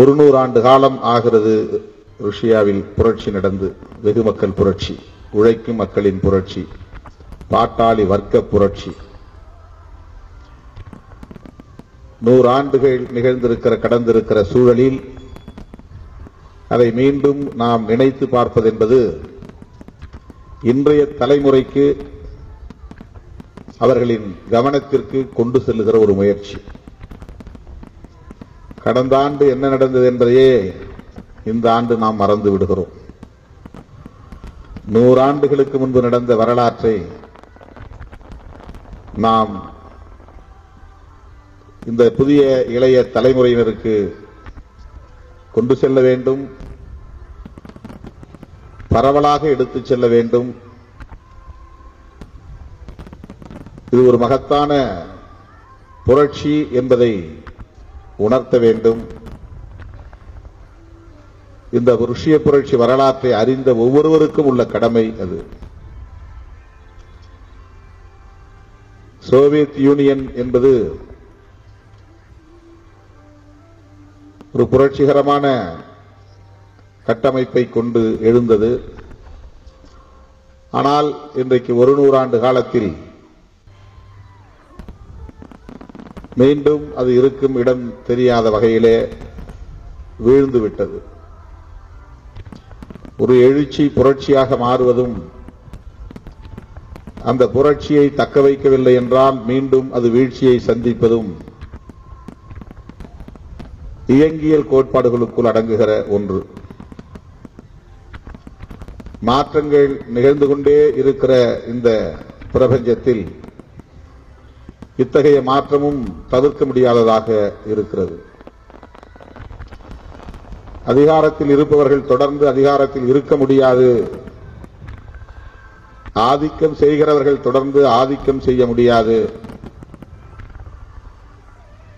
ஒரு நூறு ஆண்டு காலம் ஆகிறது ருஷ்யாவில் புரட்சி நடந்து வெகு மக்கள் புரட்சி உழைக்கும் மக்களின் புரட்சி பாட்டாளி வர்க்க புரட்சி. நூறு ஆண்டுகள் நிகழ்ந்திருக்கிற கடந்திருக்கிற சூழலில் அதை மீண்டும் நாம் நினைத்து பார்ப்பது என்பது இன்றைய தலைமுறைக்கு அவர்களின் கவனத்திற்கு கொண்டு செல்லுகிற ஒரு முயற்சி. கடந்த ஆண்டு என்ன நடந்தது என்பதையே இந்த ஆண்டு நாம் மறந்து விடுகிறோம். நூறாண்டுகளுக்கு முன்பு நடந்த வரலாற்றை நாம் இந்த புதிய இளைய தலைமுறையினருக்கு கொண்டு செல்ல வேண்டும் பரவலாக எடுத்துச் செல்ல வேண்டும். இது ஒரு மகத்தான புரட்சி என்பதை உணர்த்த வேண்டும். இந்த ருஷ்ய புரட்சி வரலாற்றை அறிந்த ஒவ்வொருவருக்கும் உள்ள கடமை அது. சோவியத் யூனியன் என்பது ஒரு புரட்சிகரமான கட்டமைப்பை கொண்டு எழுந்தது. ஆனால் இன்றைக்கு ஒரு நூறாண்டு காலத்தில் மீண்டும் அது இருக்கும் இடம் தெரியாத வகையிலே வீழ்ந்து விட்டது ஒரு எழுச்சி புரட்சியாக மாறுவதும் அந்த புரட்சியை தக்க வைக்கவில்லை என்றால் மீண்டும் அது வீழ்ச்சியை சந்திப்பதும் இயங்கியல் கோட்பாடுகளுக்குள் அடங்குகிற ஒன்று. மாற்றங்கள் நிகழ்ந்து கொண்டே இருக்கிற இந்த பிரபஞ்சத்தில் இத்தகைய மாற்றமும் தவிர்க்க முடியாததாக இருக்கிறது. அதிகாரத்தில் இருப்பவர்கள் தொடர்ந்து அதிகாரத்தில் இருக்க முடியாது. ஆதிக்கம் செய்கிறவர்கள் தொடர்ந்து ஆதிக்கம் செய்ய முடியாது.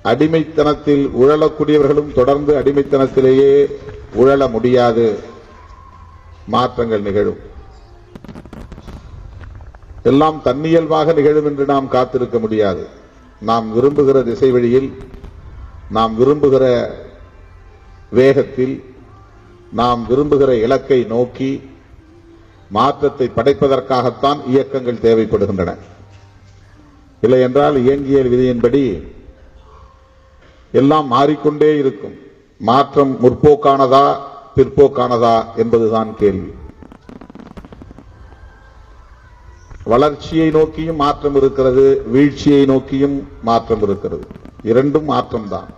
அடிமைத்தனத்தில் உழலக்கூடியவர்களும் தொடர்ந்து அடிமைத்தனத்திலேயே உழல முடியாது. மாற்றங்கள் நிகழும். எல்லாம் தன்னியல்பாக நிகழும் என்று நாம் காத்திருக்க முடியாது. நாம் விரும்புகிற திசை வழியில் நாம் விரும்புகிற வேகத்தில் நாம் விரும்புகிற இலக்கை நோக்கி மாற்றத்தை படைப்பதற்காகத்தான் இயக்கங்கள் தேவைப்படுகின்றன. இல்லை என்றால் இயங்கியல் விதியின்படி எல்லாம் மாறிக்கொண்டே இருக்கும். மாற்றம் முற்போக்கானதா பிற்போக்கானதா என்பதுதான் கேள்வி. வளர்ச்சியை நோக்கியும் மாற்றம் இருக்கிறது வீழ்ச்சியை நோக்கியும் மாற்றம் இருக்கிறது. இரண்டும் மாற்றம்தான்.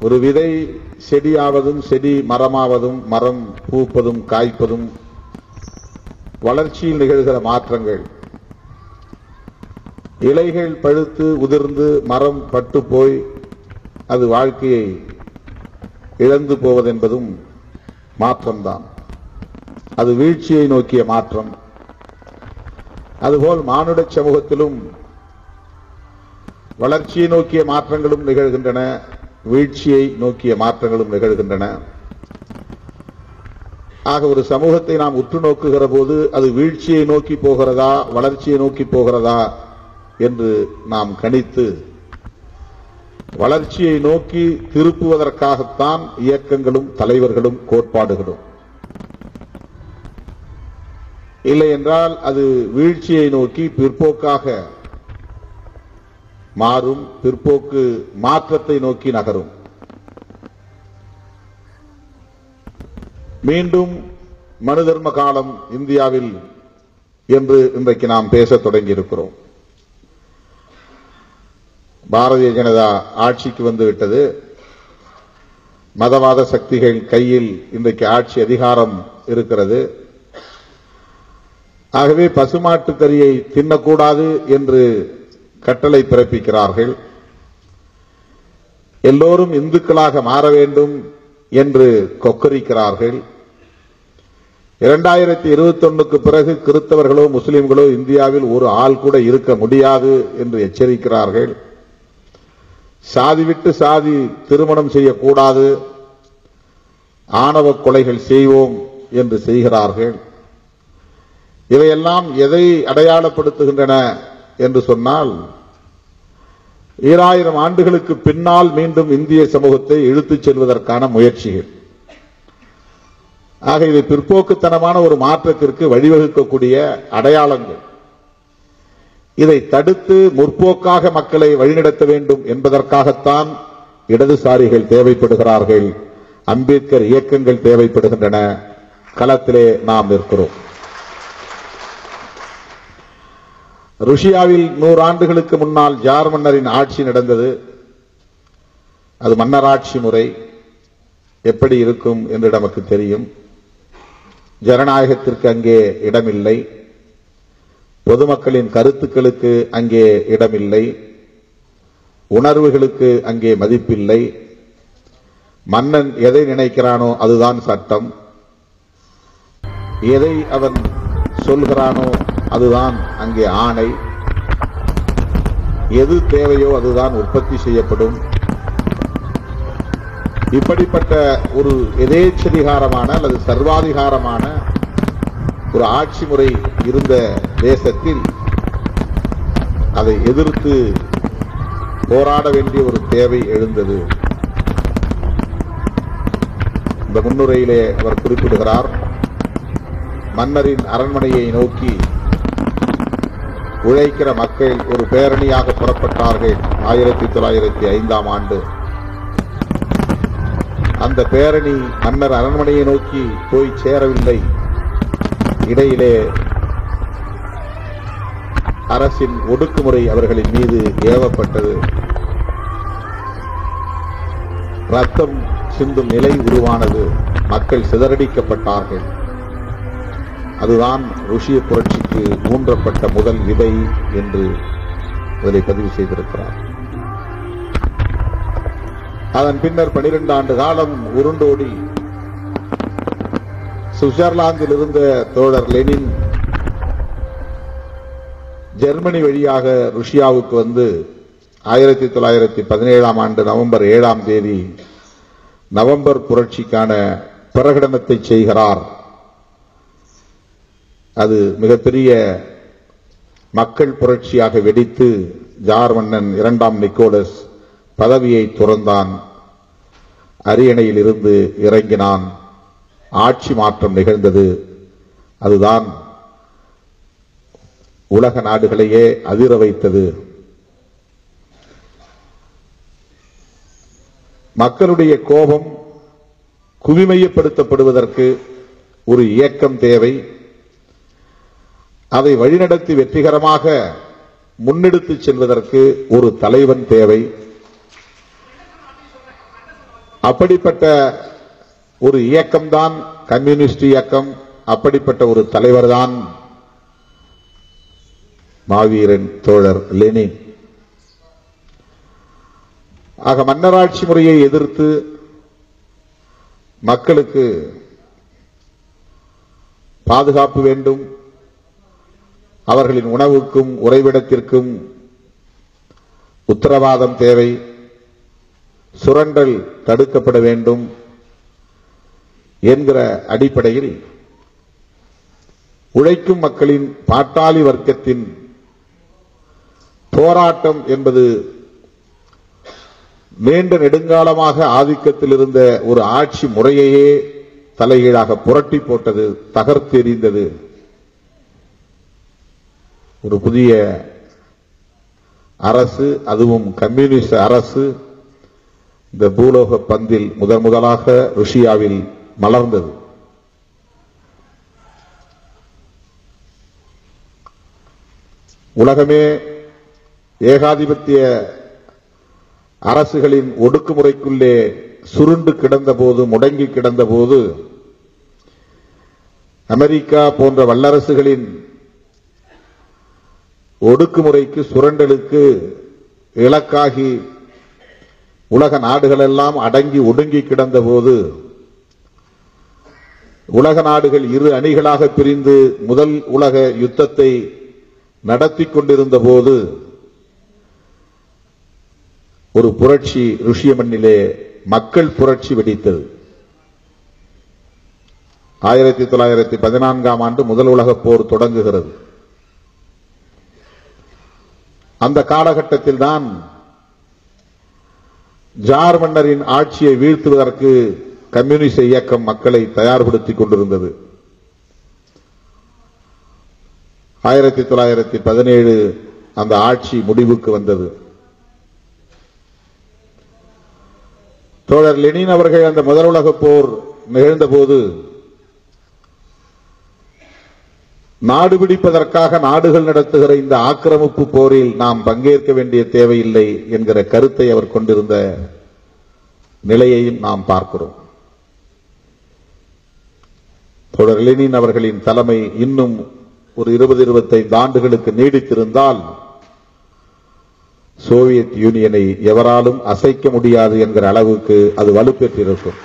ஒரு விதை செடியாவதும் செடி மரமாவதும் மரம் பூப்பதும் காய்ப்பதும் வளர்ச்சியில் நிகழ்கிற மாற்றங்கள். இலைகள் பழுத்து உதிர்ந்து மரம் பட்டு போய் அது வாழ்க்கையை இழந்து போவதென்பதும் மாற்றம்தான். அது வீழ்ச்சியை நோக்கிய மாற்றம். அதுபோல் மானுட சமூகத்திலும் வளர்ச்சியை நோக்கிய மாற்றங்களும் நிகழ்கின்றன வீழ்ச்சியை நோக்கிய மாற்றங்களும் நிகழ்கின்றன. ஆக ஒரு சமூகத்தை நாம் உற்று நோக்குகிற போது அது வீழ்ச்சியை நோக்கி போகிறதா வளர்ச்சியை நோக்கி போகிறதா என்று நாம் கணித்து வளர்ச்சியை நோக்கி திருப்புவதற்காகத்தான் இயக்கங்களும் தலைவர்களும் கோட்பாடுகளும். இல்லை என்றால் அது வீழ்ச்சியை நோக்கி பிற்போக்காக மாறும் பிற்போக்கு மாற்றத்தை நோக்கி நகரும். மீண்டும் மனு தர்ம காலம் இந்தியாவில் என்று இன்றைக்கு நாம் பேசத் தொடங்கியிருக்கிறோம். பாரதிய ஜனதா ஆட்சிக்கு வந்துவிட்டது மதவாத சக்திகள் கையில் இன்றைக்கு ஆட்சி அதிகாரம் இருக்கிறது. ஆகவே பசுமாட்டு கறியை தின்னக்கூடாது என்று கட்டளை பிறப்பிக்கிறார்கள். எல்லோரும் இந்துக்களாக மாற வேண்டும் என்று கொக்கரிக்கிறார்கள். இரண்டாயிரத்தி இருபத்தி ஒன்னுக்கு பிறகு கிறிஸ்தவர்களோ முஸ்லிம்களோ இந்தியாவில் ஒரு ஆள் கூட இருக்க முடியாது என்று எச்சரிக்கிறார்கள். சாதி விட்டு சாதி திருமணம் செய்யக்கூடாது. ஆணவ கொலைகள் செய்வோம் என்று செய்கிறார்கள். இவையெல்லாம் எதை அடையாளப்படுத்துகின்றன என்று சொன்னால் ஈராயிரம் ஆண்டுகளுக்கு பின்னால் மீண்டும் இந்திய சமூகத்தை இழுத்துச் செல்வதற்கான முயற்சிகள். ஆக இது பிற்போக்குத்தனமான ஒரு மாற்றத்திற்கு வழிவகுக்கக்கூடிய அடையாளங்கள். இதை தடுத்து முற்போக்காக மக்களை வழிநடத்த வேண்டும் என்பதற்காகத்தான் இடதுசாரிகள் தேவைப்படுகிறார்கள் அம்பேத்கர் இயக்கங்கள் தேவைப்படுகின்றன. களத்திலே நாம் நிற்கிறோம். ருஷியாவில் நூறு ஆண்டுகளுக்கு முன்னால் ஜார் மன்னரின் ஆட்சி நடந்தது. அது மன்னராட்சி முறை. எப்படி இருக்கும் என்று நமக்கு தெரியும். ஜனநாயகத்திற்கு அங்கே இடமில்லை. பொதுமக்களின் கருத்துக்களுக்கு அங்கே இடமில்லை. உணர்வுகளுக்கு அங்கே மதிப்பில்லை. மன்னன் எதை நினைக்கிறானோ அதுதான் சட்டம். எதை அவன் சொல்கிறானோ அதுதான் அங்கே ஆணை. எது தேவையோ அதுதான் உற்பத்தி செய்யப்படும். இப்படிப்பட்ட ஒரு எதேச்சதிகாரமான அல்லது சர்வாதிகாரமான ஒரு ஆட்சி முறை இருந்த தேசத்தில் அதை எதிர்த்து போராட வேண்டிய ஒரு தேவை எழுந்தது. இந்த முன்னுரையிலே அவர் குறிப்பிடுகிறார் மன்னரின் அரண்மனையை நோக்கி உழைக்கிற மக்கள் ஒரு பேரணியாக புறப்பட்டார்கள் ஆயிரத்தி தொள்ளாயிரத்தி ஐந்தாம் ஆண்டு. அந்த பேரணி மன்னர் அரண்மனையை நோக்கி போய் சேரவில்லை. இடையிலே அரசின் ஒடுக்குமுறை அவர்களின் மீது ஏவப்பட்டது. ரத்தம் சிந்தும் நிலை உருவானது. மக்கள் சிதறடிக்கப்பட்டார்கள். அதுதான் ருஷிய புரட்சிக்கு ஊன்றப்பட்ட முதல் விதை என்று அதில் பதிவு செய்திருக்கிறார். அதன் பின்னர் 12 ஆண்டு காலம் உருண்டோடி சுவிட்சர்லாந்தில் இருந்த தோழர் லெனின் ஜெர்மனி வழியாக ருஷ்யாவுக்கு வந்து ஆயிரத்தி தொள்ளாயிரத்தி பதினேழாம் ஆண்டு நவம்பர் ஏழாம் தேதி நவம்பர் புரட்சிக்கான பிரகடனத்தை செய்கிறார். அது மிகப்பெரிய மக்கள் புரட்சியாக வெடித்து ஜார் மன்னன் இரண்டாம் நிக்கோலஸ் பதவியை துறந்தான். அரியணையில் இருந்து இறங்கினான். ஆட்சி மாற்றம் நிகழ்ந்தது. அதுதான் உலக நாடுகளையே அதிர வைத்தது. மக்களுடைய கோபம் குவிமையப்படுத்தப்படுவதற்கு ஒரு இயக்கம் தேவை. அதை வழிநடத்தி வெற்றிகரமாக முன்னெடுத்து செல்வதற்கு ஒரு தலைவன் தேவை. அப்படிப்பட்ட ஒரு இயக்கம்தான் கம்யூனிஸ்ட் இயக்கம். அப்படிப்பட்ட ஒரு தலைவர்தான் மாவீரன் தோழர் லெனின். ஆக மன்னராட்சி முறையை எதிர்த்து மக்களுக்கு பாதுகாப்பு வேண்டும். அவர்களின் உணவுக்கும் உறைவிடத்திற்கும் உத்தரவாதம் தேவை. சுரண்டல் தடுக்கப்பட வேண்டும் என்கிற அடிப்படையில் உழைக்கும் மக்களின் பாட்டாளி வர்க்கத்தின் போராட்டம் என்பது நீண்ட நெடுங்காலமாக ஆதிக்கத்தில் இருந்த ஒரு ஆட்சி முறையையே தலைகீழாக புரட்டி போட்டது தகர்த்தெறிந்தது. ஒரு புதிய அரசு அதுவும் கம்யூனிஸ்ட் அரசு இந்த பூலோக பந்தில் முதன் முதலாக ருஷியாவில் மலர்ந்தது. உலகமே ஏகாதிபத்திய அரசுகளின் ஒடுக்குமுறைக்குள்ளே சுருண்டு கிடந்த போது முடங்கி கிடந்த போது அமெரிக்கா போன்ற வல்லரசுகளின் ஒடுக்குமுறைக்கு சுரண்டலுக்கு இலக்காகி உலக நாடுகளெல்லாம் அடங்கி ஒடுங்கி கிடந்த போது உலக நாடுகள் இரு அணிகளாக பிரிந்து முதல் உலக யுத்தத்தை நடத்தி கொண்டிருந்த போது ஒரு புரட்சி ருஷிய மண்ணிலே மக்கள் புரட்சி வெடித்தது. ஆயிரத்தி தொள்ளாயிரத்தி பதினான்காம் ஆண்டு முதல் உலகப் போர் தொடங்குகிறது. அந்த காலகட்டத்தில் தான் ஜார் மன்னரின் ஆட்சியை வீழ்த்துவதற்கு கம்யூனிஸ்ட் இயக்கம் மக்களை தயார்படுத்திக் கொண்டிருந்தது. ஆயிரத்தி தொள்ளாயிரத்தி பதினேழு அந்த ஆட்சி முடிவுக்கு வந்தது. தோழர் லெனின் அவர்கள் அந்த முதல் உலகப் போர் நிகழ்ந்தபோது நாடு பிடிப்பதற்காக நாடுகள் நடத்துகிற இந்த ஆக்கிரமிப்பு போரில் நாம் பங்கேற்க வேண்டிய தேவையில்லை என்கிற கருத்தை அவர் கொண்டிருந்த நிலையையும் நாம் பார்க்கிறோம். தொடர் லெனின் அவர்களின் தலைமை இன்னும் ஒரு இருபது இருபத்தைந்து ஆண்டுகளுக்கு நீடித்திருந்தால் சோவியத் யூனியனை எவராலும் அசைக்க முடியாது என்கிற அளவுக்கு அது வலுப்பெற்றிருக்கும்.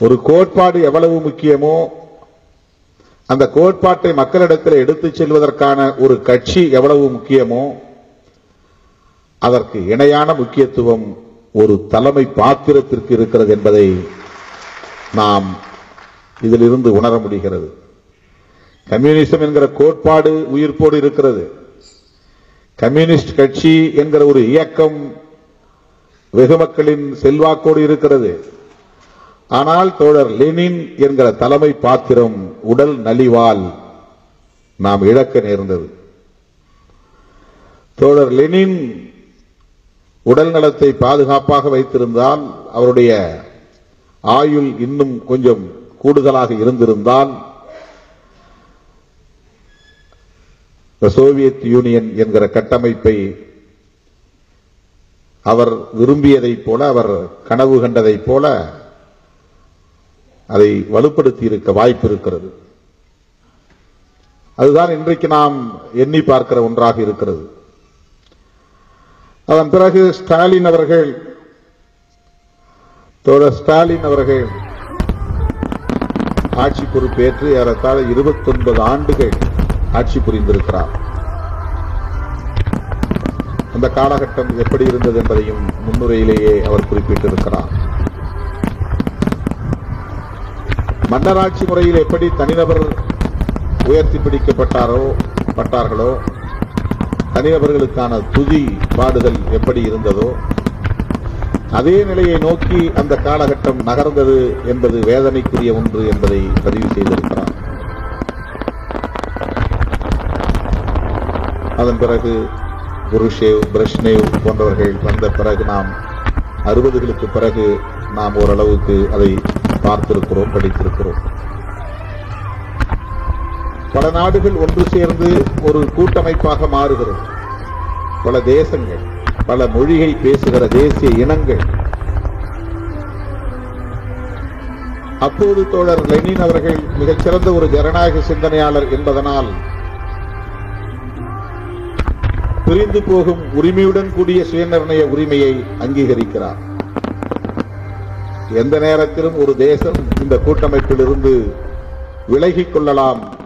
ஒரு கோட்பாடு எவ்வளவு முக்கியமோ அந்த கோட்பாட்டை மக்களிடத்தில் எடுத்துச் செல்வதற்கான ஒரு கட்சி எவ்வளவு முக்கியமோ அதற்கு இணையான முக்கியத்துவம் ஒரு தலைமை பாத்திரத்திற்கு இருக்கிறது என்பதை நாம் இதிலிருந்து உணர முடிகிறது. கம்யூனிசம் என்கிற கோட்பாடு உயிர்ப்போடு இருக்கிறது. கம்யூனிஸ்ட் கட்சி என்கிற ஒரு இயக்கம் வெகு மக்களின் செல்வாக்கோடு இருக்கிறது. ஆனால் தோழர் லெனின் என்கிற தலைமை பாத்திரம் உடல் நலிவால் நாம் இழக்க நேர்ந்தது. தோழர் லெனின் உடல் நலத்தை பாதுகாப்பாக வைத்திருந்தால் அவருடைய ஆயுள் இன்னும் கொஞ்சம் கூடுதலாக இருந்திருந்தால் சோவியத் யூனியன் என்கிற கட்டமைப்பை அவர் விரும்பியதைப் போல அவர் கனவு கண்டதைப் போல அதை வலுப்படுத்தி இருக்க வாய்ப்பு இருக்கிறது. அதுதான் இன்றைக்கு நாம் எண்ணி பார்க்கிற ஒன்றாக இருக்கிறது. அதன் பிறகு ஸ்டாலின் அவர்கள் தோழர் ஸ்டாலின் அவர்கள் ஆட்சி பொறுப்பேற்று ஏறத்தாழ இருபத்தொன்பது ஆண்டுகள் ஆட்சி புரிந்திருக்கிறார். அந்த காலகட்டம் எப்படி இருந்தது என்பதையும் முன்னுரையிலேயே அவர் குறிப்பிட்டிருக்கிறார். மன்னராட்சி முறையில் எப்படி தனிநபர் உயர்த்தி பிடிக்கப்பட்டாரோ பட்டார்களோ தனிநபர்களுக்கான துதி பாடுதல் எப்படி இருந்ததோ அதே நிலையை நோக்கி அந்த காலகட்டம் நகர்ந்தது என்பது வேதனைக்குரிய ஒன்று என்பதை பதிவு செய்திருக்கிறார். அதன் பிறகு குருஷேவ் பிரஷ்னேவ் போன்றவர்கள் வந்த பிறகு நாம் அறுபதுகளுக்கு பிறகு நாம் ஓரளவுக்கு அதை பார்த்திருக்கிறோம் படித்திருக்கிறோம். பல நாடுகள் ஒன்று சேர்ந்து ஒரு கூட்டமைப்பாக மாறுகிறது. பல தேசங்கள் பல மொழியை பேசுகிற தேசிய இனங்கள். அப்போது தோழர் லெனின் அவர்கள் மிகச்சிறந்த ஒரு ஜனநாயக சிந்தனையாளர் என்பதனால் பிரிந்து போகும் உரிமையுடன் கூடிய சுயநிர்ணய உரிமையை அங்கீகரிக்கிறார். எந்த நேரத்திலும் ஒரு தேசம் இந்த கூட்டமைப்பில் இருந்து விலகிக் கொள்ளலாம்.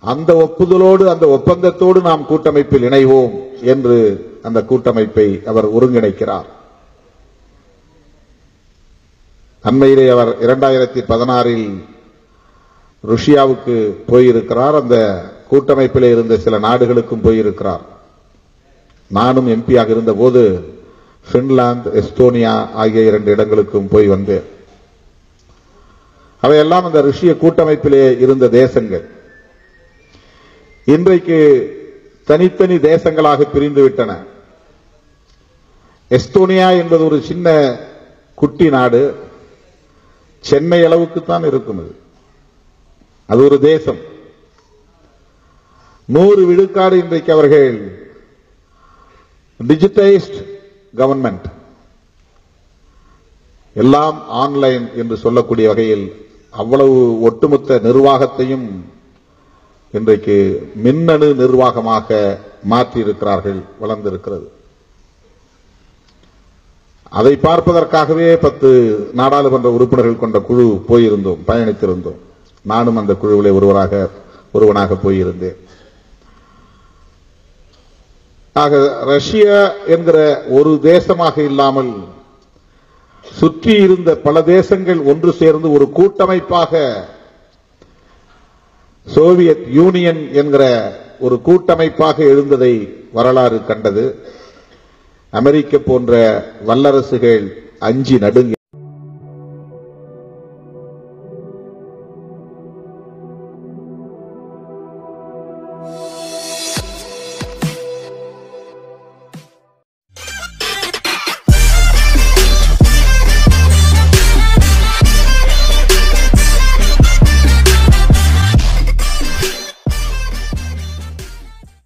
அந்த ஒப்புதலோடு அந்த ஒப்பந்தத்தோடு நாம் கூட்டமைப்பில் இணைவோம் என்று அந்த கூட்டமைப்பை அவர் ஒருங்கிணைக்கிறார். அண்மையிலே அவர் இரண்டாயிரத்தி பதினாறில் ருஷ்யாவுக்கு போயிருக்கிறார். அந்த கூட்டமைப்பிலே இருந்த சில நாடுகளுக்கும் போயிருக்கிறார். நானும் எம்பியாக இருந்தபோது பின்லாந்து எஸ்தோனியா ஆகிய இரண்டு இடங்களுக்கும் போய் வந்தேன் அவையெல்லாம் அந்த ருஷ்ய கூட்டமைப்பிலே இருந்த தேசங்கள். இன்றைக்கு தனித்தனி தேசங்களாக பிரிந்து விட்டன எஸ்தோனியா என்பது ஒரு சின்ன குட்டி நாடு. சென்னை அளவுக்கு தான் இருக்கும் அது. அது ஒரு தேசம். நூறு விழுக்காடு இன்றைக்கு அவர்கள் டிஜிட்டைஸ்ட் கவர்மெண்ட் எல்லாம் ஆன்லைன் என்று சொல்லக்கூடிய வகையில் அவ்வளவு ஒட்டுமொத்த நிர்வாகத்தையும் இன்றைக்கு மின்னணு நிர்வாகமாக மாற்றியிருக்கிறார்கள் வளர்ந்திருக்கிறது. அதை பார்ப்பதற்காகவே பத்து நாடாளுமன்ற உறுப்பினர்கள் கொண்ட குழு போயிருந்தோம் பயணித்திருந்தோம். நானும் அந்த குழுவிலே ஒருவராக ஒருவனாக போயிருந்தேன். ஆக ரஷ்யா என்கிற ஒரு தேசமாக இல்லாமல் சுற்றி இருந்த பல தேசங்கள் ஒன்று சேர்ந்து ஒரு கூட்டமைப்பாக சோவியத் யூனியன் என்கிற ஒரு கூட்டமைப்பாக எழுந்ததை வரலாறு கண்டது. அமெரிக்க போன்ற வல்லரசுகள் அஞ்சி நடுங்க